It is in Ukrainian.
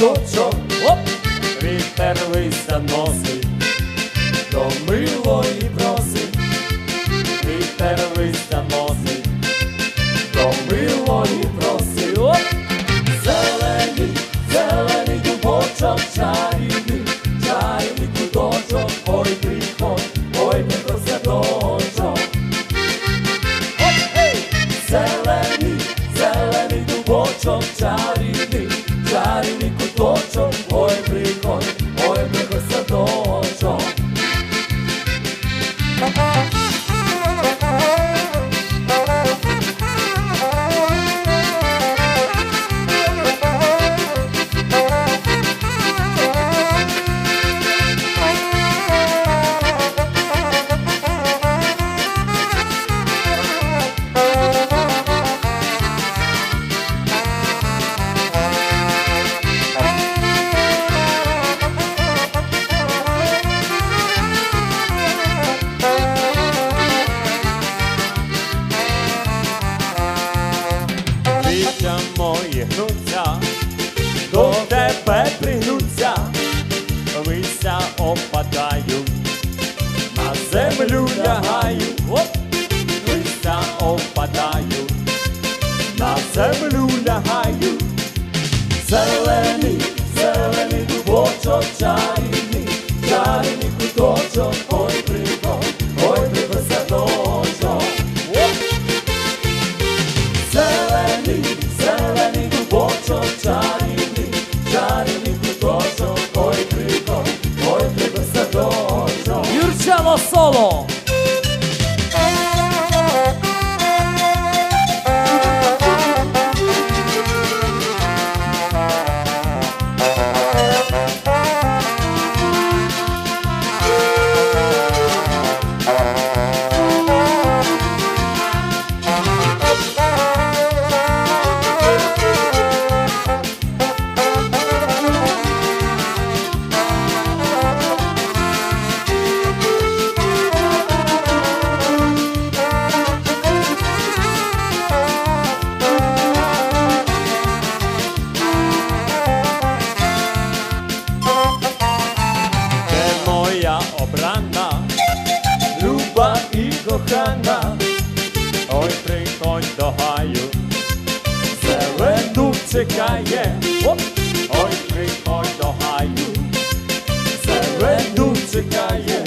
листочок, оп, вітер листя носить, до милої просить, вітер листя носить, до милої просить, оп, зелений, зелений дубочок, чарівний, чарівний куточок, ой, приходь, ой, не про садочок. Зелений, зелений дубочок, чарівний, мої до тебе пригнуться, листя опадають, на землю лягають, оп, листя опадають, на землю лягають, зелений, зелений дубочок, чарівний, чарівний куточок, Solo. Обрана, люба і кохана, ой, приходь до гаю, зелену чекає, ой, приходь до гаю, зелену чекає,